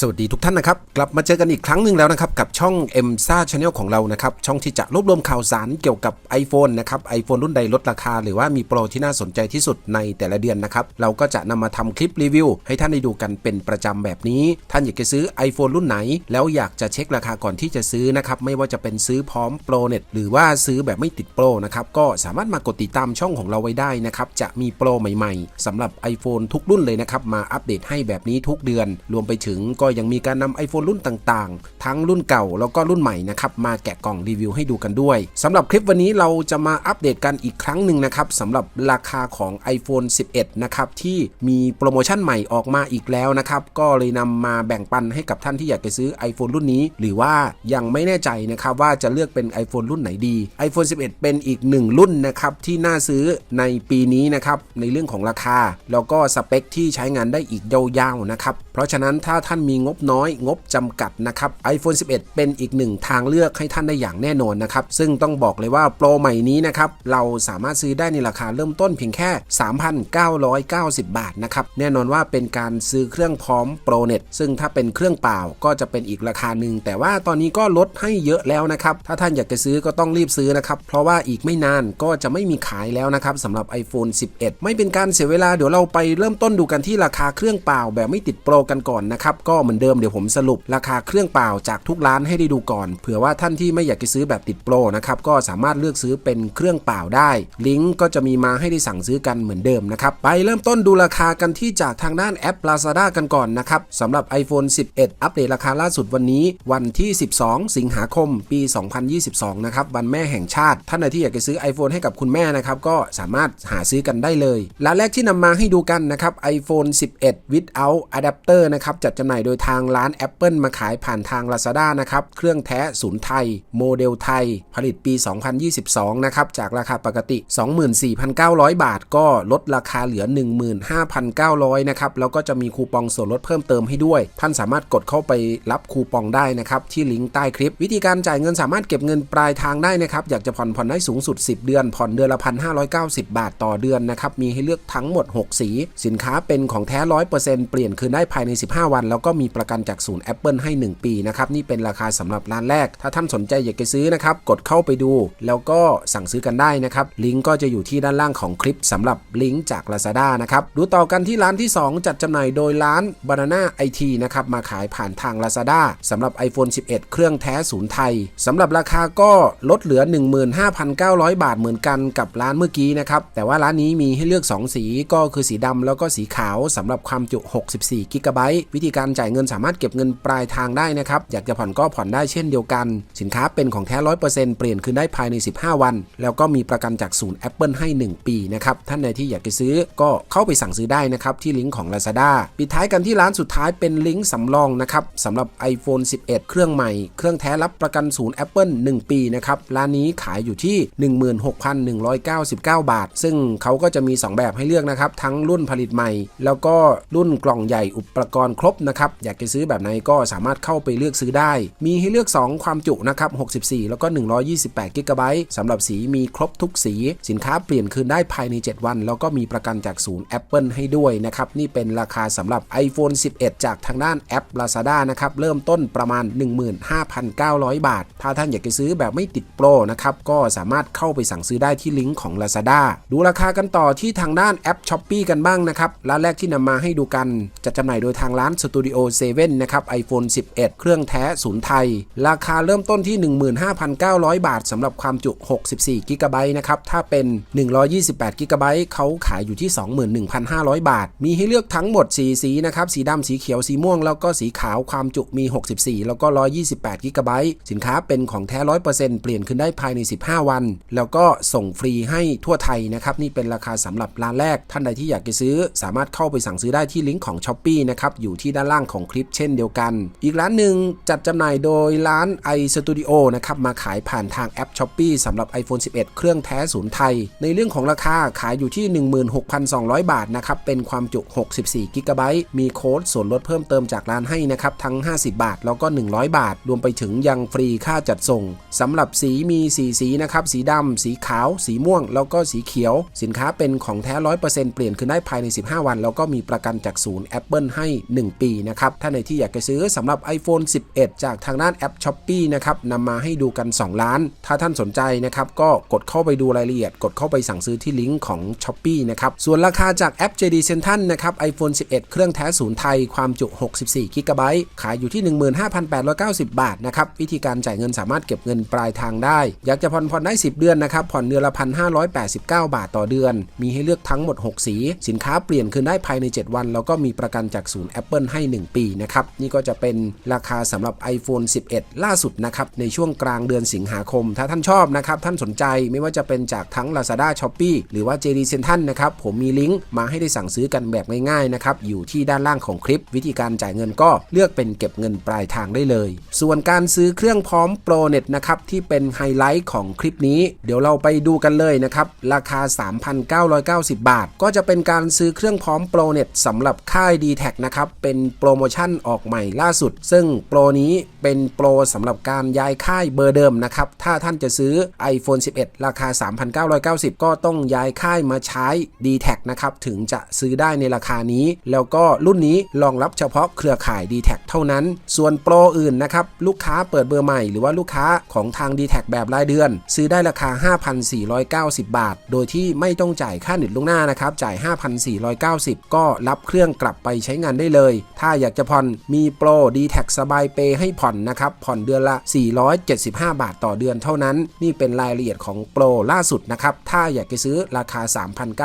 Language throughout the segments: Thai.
สวัสดีทุกท่านนะครับ กลับมาเจอกันอีกครั้งหนึ่งแล้วนะครับ กับช่อง m s a Channel ของเรานะครับ ช่องที่จะรวบรวมข่าวสารเกี่ยวกับ iPhone นะครับ iPhone รุ่นใดลดราคา หรือว่ามีโปรที่น่าสนใจที่สุดในแต่ละเดือนนะครับ เราก็จะนำมาทำคลิปรีวิว ให้ท่านได้ดูกันเป็นประจำแบบนี้ ท่านอยากจะซื้อ iPhone รุ่นไหน แล้วอยากจะเช็คราคาก่อนที่จะซื้อนะครับไม่ว่าจะเป็นซื้อพร้อมโปรเน็ตหรือว่าซื้อแบบไม่ติดโปรนะครับก็สามารถมากดติดตามช่องของเราไว้ได้นะครับจะมีโปรใหม่ ๆสำหรับ iPhone ทุกรุ่นเลยนะครับมาอัปเดตให้แบบนี้ทุกเดือนรวมไปถึงกยังมีการนำ iPhone รุ่นต่างๆ ทั้งรุ่นเก่าแล้วก็รุ่นใหม่นะครับมาแกะกล่องรีวิวให้ดูกันด้วยสำหรับคลิปวันนี้เราจะมาอัปเดตกันอีกครั้งหนึ่งนะครับสำหรับราคาของ iPhone 11 นะครับที่มีโปรโมชั่นใหม่ออกมาอีกแล้วนะครับก็เลยนำมาแบ่งปันให้กับท่านที่อยากจะซื้อ iPhone รุ่นนี้ หรือว่ายังไม่แน่ใจนะครับว่าจะเลือกเป็น iPhone รุ่นไหนดี iPhone 11 เป็นอีกหนึ่งรุ่นนะครับที่น่าซื้อในปีนี้นะครับในเรื่องของราคา แล้วก็สเปคที่ใช้งานได้อีกยาวๆนะครับเพราะฉะนั้นถ้าท่านมีงบน้อยงบจำกัดนะครับ iPhone 11 เป็นอีกหนึ่งทางเลือกให้ท่านได้อย่างแน่นอนนะครับ ซึ่งต้องบอกเลยว่าโปรใหม่นี้นะครับ เราสามารถซื้อได้ในราคาเริ่มต้นเพียงแค่ 3,990 บาทนะครับ แน่นอนว่าเป็นการซื้อเครื่องพร้อมโปรเน็ตซึ่งถ้าเป็นเครื่องเปล่าก็จะเป็นอีกราคาหนึ่งแต่ว่าตอนนี้ก็ลดให้เยอะแล้วนะครับ ถ้าท่านอยากจะซื้อก็ต้องรีบซื้อนะครับ เพราะว่าอีกไม่นานก็จะไม่มีขายแล้วนะครับสำหรับ iPhone 11 ไม่เป็นการเสียเวลาเดี๋ยวเราไปเริ่มต้นดูกันที่ราคาเครื่องเปล่าแบบไม่ติดโปรกันก่อนนะครับก็เหมือนเดิมเดี๋ยวผมสรุปราคาเครื่องเปล่าจากทุกร้านให้ได้ดูก่อน เผื่อว่าท่านที่ไม่อยากจะซื้อแบบติดโปรนะครับก็สามารถเลือกซื้อเป็นเครื่องเปล่าได้ ลิงก์ก็จะมีมาให้ได้สั่งซื้อกันเหมือนเดิมนะครับไปเริ่มต้นดูราคากันที่จากทางด้านแอป Lazada กันก่อนนะครับสำหรับ iPhone 11 อัปเดตราคาล่าสุดวันนี้วันที่ 12 สิงหาคม ปี 2022 นะครับวันแม่แห่งชาติ ท่านใดที่อยากจะซื้อ iPhone ให้กับคุณแม่นะครับก็สามารถหาซื้อกันได้เลยร้านแรกที่นำมาให้ดูกันนะครับ iPhone 11 without adapter นะครับจัดจำหน่ายโดยทางร้าน Apple มาขายผ่านทาง Lazada นะครับ เครื่องแท้ศูนย์ไทย โมเดลไทย ผลิตปี 2022 นะครับ จากราคาปกติ 24,900 บาท ก็ลดราคาเหลือ 15,900 นะครับ แล้วก็จะมีคูปองส่วนลดเพิ่มเติมให้ด้วย ท่านสามารถกดเข้าไปรับคูปองได้นะครับ ที่ลิงก์ใต้คลิป วิธีการจ่ายเงินสามารถเก็บเงินปลายทางได้นะครับ อยากจะผ่อนผ่อนได้สูงสุด 10 เดือน ผ่อนเดือนละ 1,590 บาทต่อเดือนนะครับ มีให้เลือกทั้งหมด 6 สี สินค้าเป็นของแท้ 100%เปลี่ยนคืนได้ภายใน 15 วัน แล้วก็มีีประกันจากศูนย์ Apple ให้ 1 ปีนะครับนี่เป็นราคาสำหรับร้านแรก ถ้าท่านสนใจอยากจะซื้อนะครับกดเข้าไปดู แล้วก็สั่งซื้อกันได้นะครับลิงก์ก็จะอยู่ที่ด้านล่างของคลิปสำหรับลิงก์จาก Lazada นะครับดูต่อกันที่ร้านที่ 2 จัดจำหน่ายโดยร้าน Banana IT นะครับมาขายผ่านทาง Lazada สำหรับ iPhone 11 เครื่องแท้ศูนย์ไทยสำหรับราคาก็ลดเหลือ 15,900 บาทเหมือนกันกับร้านเมื่อกี้นะครับแต่ว่าร้านนี้มีให้เลือก 2 สีก็คือสีดำแล้วก็สีขาวสำหรับความจุ 64กิกะไบต์วิธีการจ่ายเงินสามารถเก็บเงินปลายทางได้นะครับ อยากจะผ่อนก็ผ่อนได้เช่นเดียวกัน สินค้าเป็นของแท้100%เปลี่ยนคืนได้ภายใน 15 วัน แล้วก็มีประกันจากศูนย์ Apple ให้ 1 ปีนะครับ ท่านใดที่อยากจะซื้อก็เข้าไปสั่งซื้อได้นะครับที่ลิงก์ของ Lazada ปิดท้ายกันที่ร้านสุดท้ายเป็นลิงก์สำรองนะครับสำหรับ iPhone 11 เครื่องใหม่ เครื่องแท้รับประกันศูนย์ Apple 1 ปีนะครับร้านนี้ขายอยู่ที่ 16,199 บาท ซึ่งเขาก็จะมี 2 แบบให้เลือกนะครับทั้งรุ่นผลิตใหม่ แล้วก็รุ่นกล่องใหญ่อุปกรณ์ครบนะครับอยากจะซื้อแบบไหนก็สามารถเข้าไปเลือกซื้อได้ มีให้เลือก 2 ความจุนะครับ 64 แล้วก็ 128กิกะไบต์สำหรับสีมีครบทุกสี สินค้าเปลี่ยนคืนได้ภายใน 7 วัน แล้วก็มีประกันจากศูนย์ Apple ให้ด้วยนะครับ นี่เป็นราคาสำหรับ iPhone 11 จากทางด้านแอป Lazada นะครับ เริ่มต้นประมาณ 15,900 บาท ถ้าท่านอยากจะซื้อแบบไม่ติดโปรนะครับ ก็สามารถเข้าไปสั่งซื้อได้ที่ลิงก์ของ Lazada ดูราคากันต่อที่ทางด้านแอป s h อ p e e กันบ้างนะครับร้านแรกที่นำมาให้ดูกันจะจำหน่ายโดยทางร้าน Studio 7 นะครับ iPhone 11 เครื่องแท้ศูนย์ไทย ราคาเริ่มต้นที่ 15,900 บาทสำหรับความจุ 64 กิกะไบต์นะครับ ถ้าเป็น 128 กิกะไบต์เขาขายอยู่ที่ 21,500 บาท มีให้เลือกทั้งหมด 4 สีนะครับ สีดำสีเขียว สีม่วง แล้วก็สีขาวความจุมี 64 แล้วก็ 128 กิกะไบต์สินค้าเป็นของแท้ 100%เปลี่ยนขึ้นได้ภายใน 15 วัน แล้วก็ส่งฟรีให้ทั่วไทยนะครับนี่เป็นราคาสำหรับร้านแรก ท่านใดที่อยากจะซื้อ สามารถเข้าไปสั่งซื้อได้ที่ลิงก์ของ s h อ p e e นะครับอยู่ที่ด้านล่างของคลิปเช่นเดียวกัน อีกร้านหนึ่งจัดจำหน่ายโดยร้าน iStudio นะครับมาขายผ่านทางแอป s h อ p e e สำหรับ iPhone 11 เครื่องแท้ศูนย์ไทย ในเรื่องของราคาขายอยู่ที่ 16,200 บาทนะครับเป็นความจุ 64กิกะไบต์มีโค้ดส่วนลดเพิ่มเติมจากร้านให้นะครับทั้ง 50 บาท แล้วก็ 100 บาท รวมไปถึงยังฟรีค่าจัดส่งสำหรับสีมี 4 สีนะครับสีดำสีขาว สีม่วง แล้วก็สีเขียว สินค้าเป็นของแท้ 100%เปลี่ยนคืนได้ภายใน 15 วัน แล้วก็มีประกันจากศูนย์ Apple ให้ 1 ปีนะครับนะครับถ้าในที่อยากจะซื้อสำหรับ iPhone 11 จากทางด้านแอป s h อ p e e นะครับนำมาให้ดูกัน 2 ล้าน ถ้าท่านสนใจนะครับก็กดเข้าไปดูรายละเอียด กดเข้าไปสั่งซื้อที่ลิงก์ของ s h อ p e e นะครับส่วนราคาจากแอป JD Central นะครับ iPhone 11 เครื่องแท้ศูนย์ไทยความจุ 64 g b ขายอยู่ที่ 15,890 บาทนะครับวิธีการจ่ายเงินสามารถเก็บเงินปลายทางได้ อยากจะผ่อนผ่อนได้ 10 เดือนนะครับผ่อนเดือนละ 1,589 บาทต่อเดือน มีให้เลือกทั้งหมด 6 สี สินค้าเปลี่ยนคืนได้ภายใน 7 วัน แล้วก็มีประกันจากศูนย์ Apple ให้ 1ปีนะครับนี่ก็จะเป็นราคาสำหรับ iPhone 11 ล่าสุดนะครับในช่วงกลางเดือนสิงหาคม ถ้าท่านชอบนะครับท่านสนใจไม่ว่าจะเป็นจากทั้ง Lazada Shopee หรือว่า JD Central นะครับผมมีลิงก์มาให้ได้สั่งซื้อกันแบบง่ายๆนะครับอยู่ที่ด้านล่างของคลิป วิธีการจ่ายเงินก็เลือกเป็นเก็บเงินปลายทางได้เลย ส่วนการซื้อเครื่องพร้อมโปรเน็ตนะครับที่เป็นไฮไลท์ของคลิปนี้ เดี๋ยวเราไปดูกันเลยนะครับราคา 3,990 บาท ก็จะเป็นการซื้อเครื่องพร้อมโปรเน็ตสำหรับค่าย d t แทนะครับเป็นโปรโมชั่นออกใหม่ล่าสุด ซึ่งโปรนี้เป็นโปรสำหรับการย้ายค่ายเบอร์เดิมนะครับ ถ้าท่านจะซื้อ iPhone 11 ราคา 3,990 ก็ต้องย้ายค่ายมาใช้ d t แทนะครับ ถึงจะซื้อได้ในราคานี้ แล้วก็รุ่นนี้รองรับเฉพาะเครือข่าย d t แทเท่านั้น ส่วนโปรอื่นนะครับ ลูกค้าเปิดเบอร์ใหม่หรือว่าลูกค้าของทาง d t แทแบบรายเดือน ซื้อได้ราคา 5,490 บาท โดยที่ไม่ต้องจ่ายค่าเน็ตล่วงหน้านะครับจ่าย 5,490 ก็รับเครื่องกลับไปใช้งานได้เลย ถ้าอยากจะผ่อนมีโปร d t แทสบายเปให้ผ่อนนะครับ ผ่อนเดือนละ 475 บาทต่อเดือนเท่านั้น นี่เป็นรายละเอียดของโปรล่าสุดนะครับ ถ้าอยากจะซื้อราคา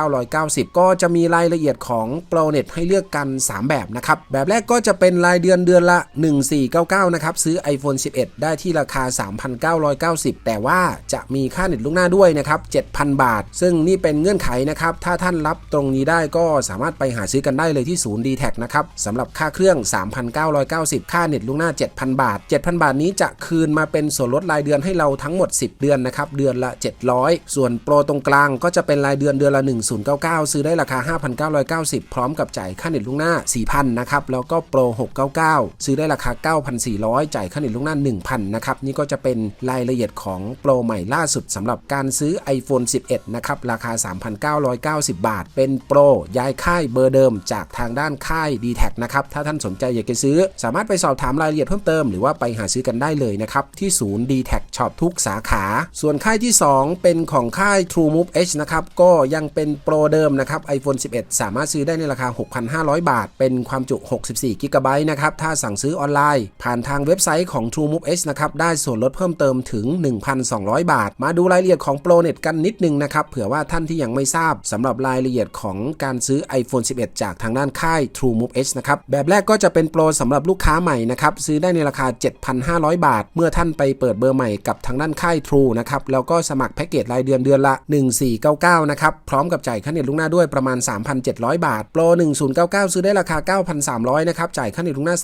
3,990 ก็จะมีรายละเอียดของโปรเน็ตให้เลือกกัน 3 แบบนะครับ แบบแรกก็จะเป็นรายเดือนเดือนละ 1499 นะครับ ซื้อ iPhone 11 ได้ที่ราคา 3,990 แต่ว่าจะมีค่าเน็ตล่วงหน้าด้วยนะครับ 7,000 บาท ซึ่งนี่เป็นเงื่อนไขนะครับ ถ้าท่านรับตรงนี้ได้ก็สามารถไปหาซื้อกันได้เลยที่ศูนย์ d t แทนะครับสำหรับค่าเครื่อง3,990 ค่าเน็ตล่วงหน้า 7,000 บาท 7,000 บาทนี้จะคืนมาเป็นส่วนลดรายเดือนให้เราทั้งหมด 10 เดือนนะครับ เดือนละ 700 ส่วนโปรตรงกลางก็จะเป็นรายเดือนเดือนละ 1099 ซื้อได้ราคา 5,990 พร้อมกับจ่ายค่าเน็ตล่วงหน้า 4,000 นะครับ แล้วก็โปร 699 ซื้อได้ราคา 9,400 จ่ายค่าเน็ตล่วงหน้า 1,000 นะครับ นี่ก็จะเป็นรายละเอียดของโปรใหม่ล่าสุดสำหรับการซื้อ iPhone 11 นะครับ ราคา 3,990 บาท เป็นโปรย้ายค่ายเบอร์เดิมจากทางด้านค่าย d t แทนะครับ ถ้าท่านสนนใจอยากจะซื้อ สามารถไปสอบถามรายละเอียดเพิ่มเติมหรือว่าไปหาซื้อกันได้เลยนะครับ ที่ศูนย์ d t แทช็อปทุกสาขา ส่วนค่ายที่ 2 เป็นของค่าย True Move H นะครับ ก็ยังเป็นโปรเดิมนะครับ iPhone 11 สามารถซื้อได้ในราคา 6,500 บาท เป็นความจุ 64 g b นะครับ ถ้าสั่งซื้อออนไลน์ ผ่านทางเว็บไซต์ของ True Move H นะครับ ได้ส่วนลดเพิ่มเติมถึง 1,200 บาท มาดูรายละเอียดของโปรเน็ตกันนิดนึงนะครับ เผื่อว่าท่านที่ยังไม่ทราบสำหรับรายละเอียดของการซื้อ iPhone 11 จากทางด้านค่าย True Move H นะครับ แบบแรกก็จะเป็นโปรสำหรับลูกค้าใหม่นะครับซื้อได้ในราคา 7,500 บาท เมื่อท่านไปเปิดเบอร์ใหม่กับทางด้านค่าย True นะครับแล้วก็สมัครแพ็กเกจรายเดือนเดือนละ 1499 นะครับพร้อมกับจ่ายค่าเน็ตล่วงหน้าด้วยประมาณ 3,700 บาท โปร 1099 ซื้อได้ราคา 9,300 นะครับจ่ายค่าเน็ตล่วงหน้า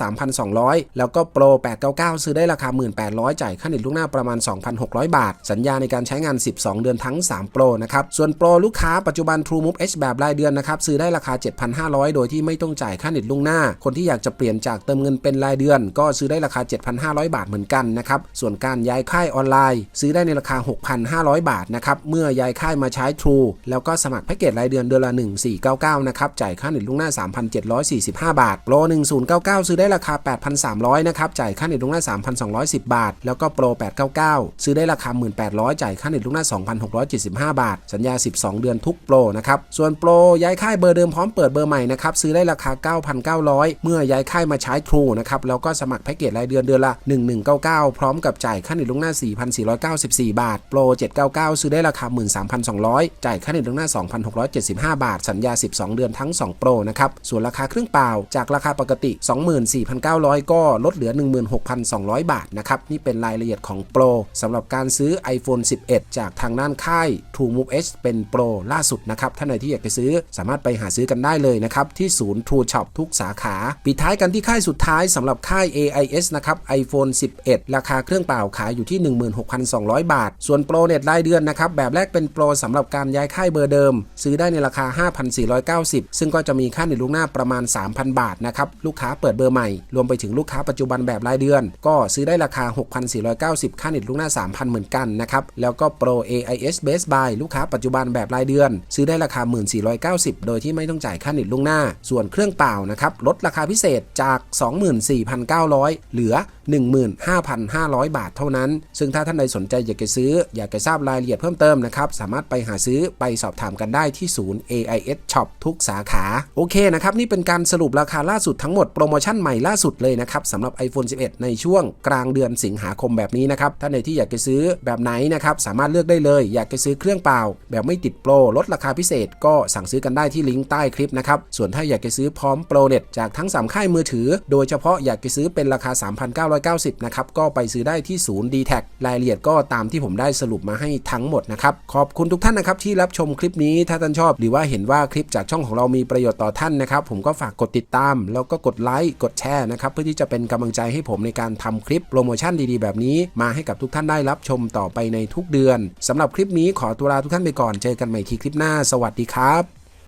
3,200 แล้วก็โปร 899 ซื้อได้ราคา 1,800 จ่ายค่าเน็ตล่วงหน้าประมาณ 2,600 บาท สัญญาในการใช้งาน 12 เดือนทั้ง 3 โปรนะครับส่วนโปรลูกค้าปัจจุบัน True Move H แบบรายเดือนนะครับซื้อได้ราคา 7,500 โดยที่ไม่ต้องจ่ายค่าเน็ตล่วงหน้าคนที่อยากากจะเปลี่ยนจากเติมเงินเป็นรายเดือน ก็ซื้อได้ราคา 7,500 บาทเหมือนกันนะครับ ส่วนการย้ายค่ายออนไลน์ ซื้อได้ในราคา 6,500 บาทนะครับ เมื่อย้ายค่ายมาใช้ True แล้วก็สมัครแพ็กเกจรายเดือนเดือนละ 1499 นะครับ จ่ายค่าเน็ตล่วงหน้า 3,745 บาท โปร 1099 ซื้อได้ราคา 8,300 นะครับ จ่ายค่าเน็ตล่วงหน้า 3,210 บาท แล้วก็โปร 899 ซื้อได้ราคา 1,800 จ่ายค่าเน็ตล่วงหน้า 2,675 บาท สัญญา 12 เดือนทุกโปรนะครับ ส่วนโปรย้ายค่ายเบอร์เดิมพร้อมเปิดเบอร์ใหม่นะครับ ซื้อได้ราคา 9,900 เมื่อย้ายค่ายมาใช้ True นะครับ แล้วก็สมัครแพ็กเกจรายเดือนเดือนละ 1199 พร้อมกับจ่ายค่าเน็ตล่วงหน้า 4,494 บาท โปร 799 ซื้อได้ราคา 13,200 จ่ายค่าเน็ตล่วงหน้า 2,675 บาท สัญญา 12 เดือนทั้ง 2 โปรนะครับ ส่วนราคาเครื่องเปล่า จากราคาปกติ 24,900 ก็ลดเหลือ 16,200 บาทนะครับ นี่เป็นรายละเอียดของโปรสำหรับการซื้อ iPhone 11 จากทางด้านค่าย True Move H เป็นโปรล่าสุดนะครับ ท่านใดที่อยากไปซื้อสามารถไปหาซื้อกันได้เลยนะครับที่ศูนย์ True Shop ทุกสาขาปิท้ายกันที่ค่ายสุดท้ายสำหรับค่าย AIS นะครับ iPhone 11 ราคาเครื่องเปล่าขายอยู่ที่ 16,200 บาท ส่วนโปรเน็ตรายเดือนนะครับ แบบแรกเป็นโปรสำหรับการย้ายค่ายเบอร์เดิม ซื้อได้ในราคา 5,490 ซึ่งก็จะมีค่าเน็ตล่วงหน้าประมาณ 3,000 บาทนะครับ ลูกค้าเปิดเบอร์ใหม่ รวมไปถึงลูกค้าปัจจุบันแบบรายเดือน ก็ซื้อได้ราคา 6,490 ค่าเน็ตล่วงหน้า 3,000 เหมือนกันนะครับ แล้วก็โปร AIS Best Buy ลูกค้าปัจจุบันแบบรายเดือน ซื้อได้ราคา 1,490 โดยที่ไม่ต้องจ่ายค่าเน็ตล่วงหน้า ส่วนเครื่องเปล่านะครับลดราคาพิเศเศษจาก 24,900 เหลือ 15,500 บาทเท่านั้น ซึ่งถ้าท่านใดสนใจอยากจะซื้อ อยากจะทราบรายละเอียดเพิ่มเติมนะครับ สามารถไปหาซื้อไปสอบถามกันได้ที่ศูนย์ AIS Shop ทุกสาขา โอเคนะครับ นี่เป็นการสรุปราคาล่าสุดทั้งหมดโปรโมชั่นใหม่ล่าสุดเลยนะครับสำหรับ iPhone 11 ในช่วงกลางเดือนสิงหาคมแบบนี้นะครับ ท่านใดที่อยากจะซื้อแบบไหนนะครับสามารถเลือกได้เลย อยากจะซื้อเครื่องเปล่า แบบไม่ติดโปรลดราคาพิเศษ ก็สั่งซื้อกันได้ที่ลิงก์ใต้คลิปนะครับส่วนถ้าอยากจะซื้อพร้อมโปรเน็ตจากทั้ง3ค่ายมือถือ โดยเฉพาะอยากจะซื้อเป็นราคา990 นะครับ ก็ไปซื้อได้ที่ศูนย์ d t แทรายละเอียดก็ตามที่ผมได้สรุปมาให้ทั้งหมดนะครับ ขอบคุณทุกท่านนะครับที่รับชมคลิปนี้ ถ้าท่านชอบ หรือว่าเห็นว่าคลิปจากช่องของเรามีประโยชน์ต่อท่านนะครับ ผมก็ฝากกดติดตาม แล้วก็กดไลค์ กดแชร์นะครับ เพื่อที่จะเป็นกำลังใจให้ผมในการทำคลิปโปรโมชั่นดีๆ แบบนี้ มาให้กับทุกท่านได้รับชมต่อไปในทุกเดือนสำหรับคลิปนี้ขอตัวลาทุกท่านไปก่อน เจอกันใหม่ที่คลิปหน้า สวัสดีครับ